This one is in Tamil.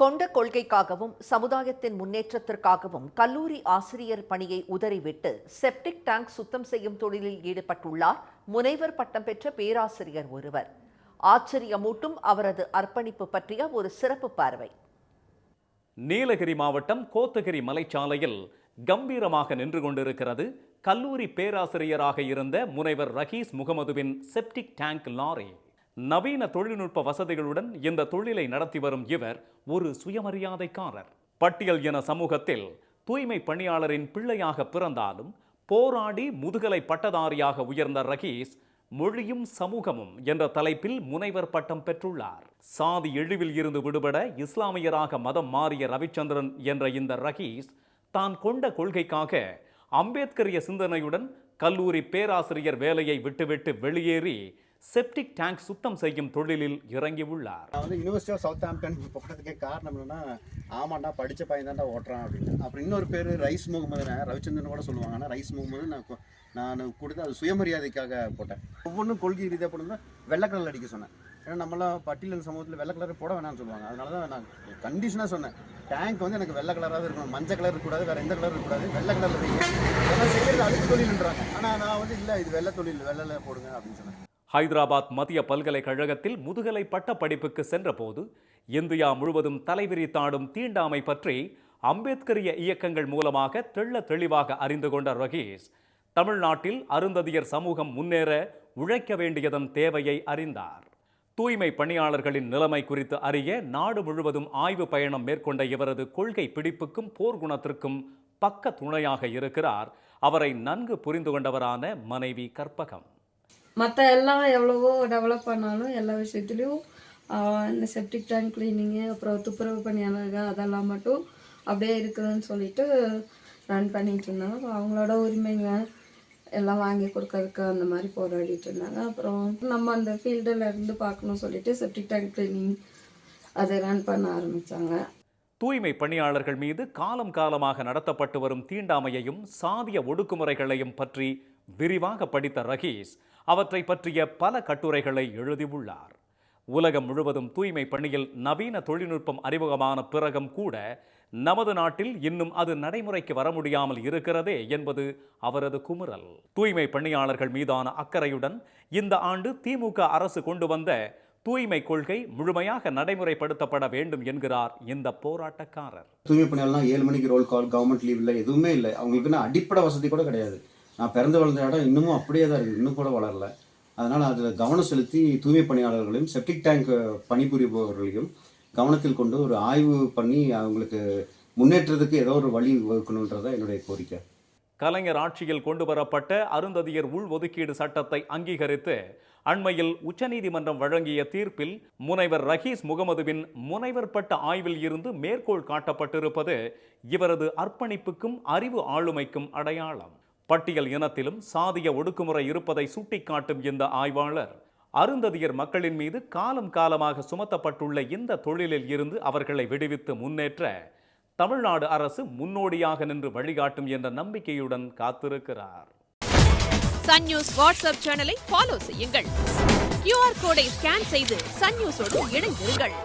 கொண்ட கொள்கைக்காகவும் சமுதாயத்தின் முன்னேற்றத்திற்காகவும் கல்லூரி ஆசிரியர் பணியை உதறிவிட்டு செப்டிக் டேங்க் சுத்தம் செய்யும் தொழிலில் ஈடுபட்டுள்ளார் முனைவர் பட்டம் பெற்ற பேராசிரியர் ஒருவர். ஆச்சரியமூட்டும் அவரது அர்ப்பணிப்பு பற்றிய ஒரு சிறப்பு பார்வை. நீலகிரி மாவட்டம் கோத்தகிரி மலைச்சாலையில் கம்பீரமாக நின்று கொண்டிருக்கிறது கல்லூரி பேராசிரியராக இருந்த முனைவர் ரஹீஸ் முகமதுவின் செப்டிக் டேங்க் லாரி. நவீன தொழில்நுட்ப வசதிகளுடன் இந்த தொழிலை நடத்தி வரும் இவர் ஒரு சுயமரியாதைக்காரர். பட்டியல் என சமூகத்தில் தூய்மை பணியாளரின் பிள்ளையாக பிறந்தாலும் போராடி முதுகலை பட்டதாரியாக உயர்ந்த ரகீஸ் மொழியும் சமூகமும் என்ற தலைப்பில் முனைவர் பட்டம் பெற்றுள்ளார். சாதி இழிவில் இருந்து விடுபட இஸ்லாமியராக மதம் மாறிய ரவிச்சந்திரன் என்ற இந்த ரகீஸ் தான் கொண்ட கொள்கைக்காக அம்பேத்கரிய சிந்தனையுடன் கல்லூரி பேராசிரியர் வேலையை விட்டுவிட்டு வெளியேறி செப்டிக் டேங்க் சுத்தம் செய்யும் தொழிலில் இறங்கியுள்ளார். நான் வந்து யூனிவர்சிட்டி ஆஃப் சவுத் ஆம்டன் போகிறதுக்கே காரணம் என்னன்னா ஆமாண்டா படித்த பையன் தான்டா ஓட்டுறான் அப்படின்னு. அப்புறம் இன்னொரு பேர் ரைஸ் முகமது ரவிச்சந்திரன் கூட சொல்லுவாங்க ஆனால் ரைஸ் முகமது நான் நான் கொடுத்து அது சுயமரியாதைக்காக போட்டேன். ஒவ்வொன்றும் கொள்கை ரீதியாக போடுங்க வெள்ளை கலர் அடிக்க சொன்னேன். ஏன்னா நம்மளாம் பட்டியல் சமூகத்தில் வெள்ளை கலர் போட வேணாம்னு சொல்லுவாங்க. அதனால தான் நான் கண்டிஷனாக சொன்னேன். டேங்க் வந்து எனக்கு வெள்ளை கலராக இருக்கணும். மஞ்சள் கலர் இருக்கக்கூடாது வேறு எந்த கலர் இருக்கக்கூடாது. வெள்ளை கலரில் வைங்க எல்லாம் செய்யறது அழுக்கு தொழில்ன்றாங்க. ஆனால் நான் வந்து இல்லை இது வெள்ளை தொழில் வெள்ளையில் போடுங்க அப்படின்னு சொன்னேன். ஹைதராபாத் மத்திய பல்கலைக்கழகத்தில் முதுகலை பட்ட படிப்புக்கு சென்றபோது இந்தியா முழுவதும் தலைவிரித்தாடும் தீண்டாமை பற்றி அம்பேத்கரிய இயக்கங்கள் மூலமாக தெள்ள தெளிவாக அறிந்து கொண்ட ரகீஷ் தமிழ்நாட்டில் அருந்ததியர் சமூகம் முன்னேற உழைக்க வேண்டியதன் தேவையை அறிந்தார். தூய்மை பணியாளர்களின் நிலைமை குறித்து அறிய நாடு முழுவதும் ஆய்வு பயணம் மேற்கொண்ட இவரது கொள்கை பிடிப்புக்கும் போர்க்குணத்திற்கும் பக்க துணையாக இருக்கிறார். அவரை நன்கு புரிந்து கொண்டவரான மனைவி கற்பகம். மற்ற எல்லாம் எவ்வளவோ டெவலப் பண்ணாலும் எல்லா விஷயத்துலையும் இந்த செப்டிக் டேங்க் கிளீனிங்கு அப்புறம் துப்புரவு பணியாளர்கள் அதெல்லாம் மட்டும் அப்படியே இருக்குதுன்னு சொல்லிட்டு ரன் பண்ணிகிட்டு இருந்தாங்க. அப்புறம் அவங்களோட உரிமைங்க எல்லாம் வாங்கி கொடுக்கறதுக்கு அந்த மாதிரி போராடிட்டு இருந்தாங்க. அப்புறம் நம்ம அந்த ஃபீல்டில் இருந்து பார்க்கணும் சொல்லிட்டு செப்டிக் டேங்க் கிளீனிங் அதை ரன் பண்ண ஆரம்பித்தாங்க தூய்மை பணியாளர்கள் மீது காலம் காலமாக நடத்தப்பட்டு வரும் தீண்டாமையையும் சாதிய ஒடுக்குமுறைகளையும் பற்றி விரிவாக படித்த ரஹீஸ் அவற்றை பற்றிய பல கட்டுரைகளை எழுதியுள்ளார். உலகம் முழுவதும் தூய்மை பணியில் நவீன தொழில்நுட்பம் அறிமுகமான பிறகும் கூட நமது நாட்டில் இன்னும் அது நடைமுறைக்கு வர முடியாமல் இருக்கிறதே என்பது அவரது குமுறல். தூய்மை பணியாளர்கள் மீதான அக்கறையுடன் இந்த ஆண்டு திமுக அரசு கொண்டு வந்த தூய்மை கொள்கை முழுமையாக நடைமுறைப்படுத்தப்பட வேண்டும் என்கிறார் இந்த போராட்டக்காரர். தூய்மை பணியாளர்லாம் ஏழு மணிக்கு ரோல் கால் கவர்மெண்ட் லீவ் இல்லை எதுவுமே இல்லை. அவங்களுக்குன்னு அடிப்படை வசதி கூட கிடையாது. நான் பிறந்து வளர்ந்த இடம் இன்னமும் அப்படியே தான் இருக்குது. இன்னும் கூட வளரல. அதனால் அதில் கவனம் செலுத்தி தூய்மை பணியாளர்களையும் செப்டிக் டேங்க் பணிபுரிபவர்களையும் கவனத்தில் கொண்டு ஒரு ஆய்வு பண்ணி அவங்களுக்கு முன்னேற்றத்துக்கு ஏதோ ஒரு வழி வகுக்கணுன்றதான் என்னுடைய கோரிக்கை. கலைஞர் ஆட்சியில் கொண்டு வரப்பட்ட அருந்ததியர் உள்ஒதுக்கீடு சட்டத்தை அங்கீகரித்து அண்மையில் உச்சநீதிமன்றம் வழங்கிய தீர்ப்பில் முனைவர் ரஹீஸ் முகமதுவின் முனைவர் பட்ட ஆய்வில் இருந்து மேற்கோள் காட்டப்பட்டிருப்பது இவரது அர்ப்பணிப்புக்கும் அறிவு ஆளுமைக்கும் அடையாளம். பட்டியல் இனத்திலும் சாதிய ஒடுக்குமுறை இருப்பதை சுட்டிக்காட்டும் இந்த ஆய்வாளர். அருந்ததியர் மக்களின் மீது காலம் காலமாக சுமத்தப்பட்டுள்ள இந்த தொழிலில் இருந்து அவர்களை விடுவித்து முன்னேற்ற தமிழ்நாடு அரசு முன்னோடியாக நின்று வழிகாட்டும் என்ற நம்பிக்கையுடன் காத்திருக்கிறார். சன் நியூஸ் வாட்ஸ்அப் சேனலை ஃபாலோ செய்யுங்கள். கியூஆர் கோடை ஸ்கேன் செய்து சன் நியூஸோடு இணைந்திருங்கள்.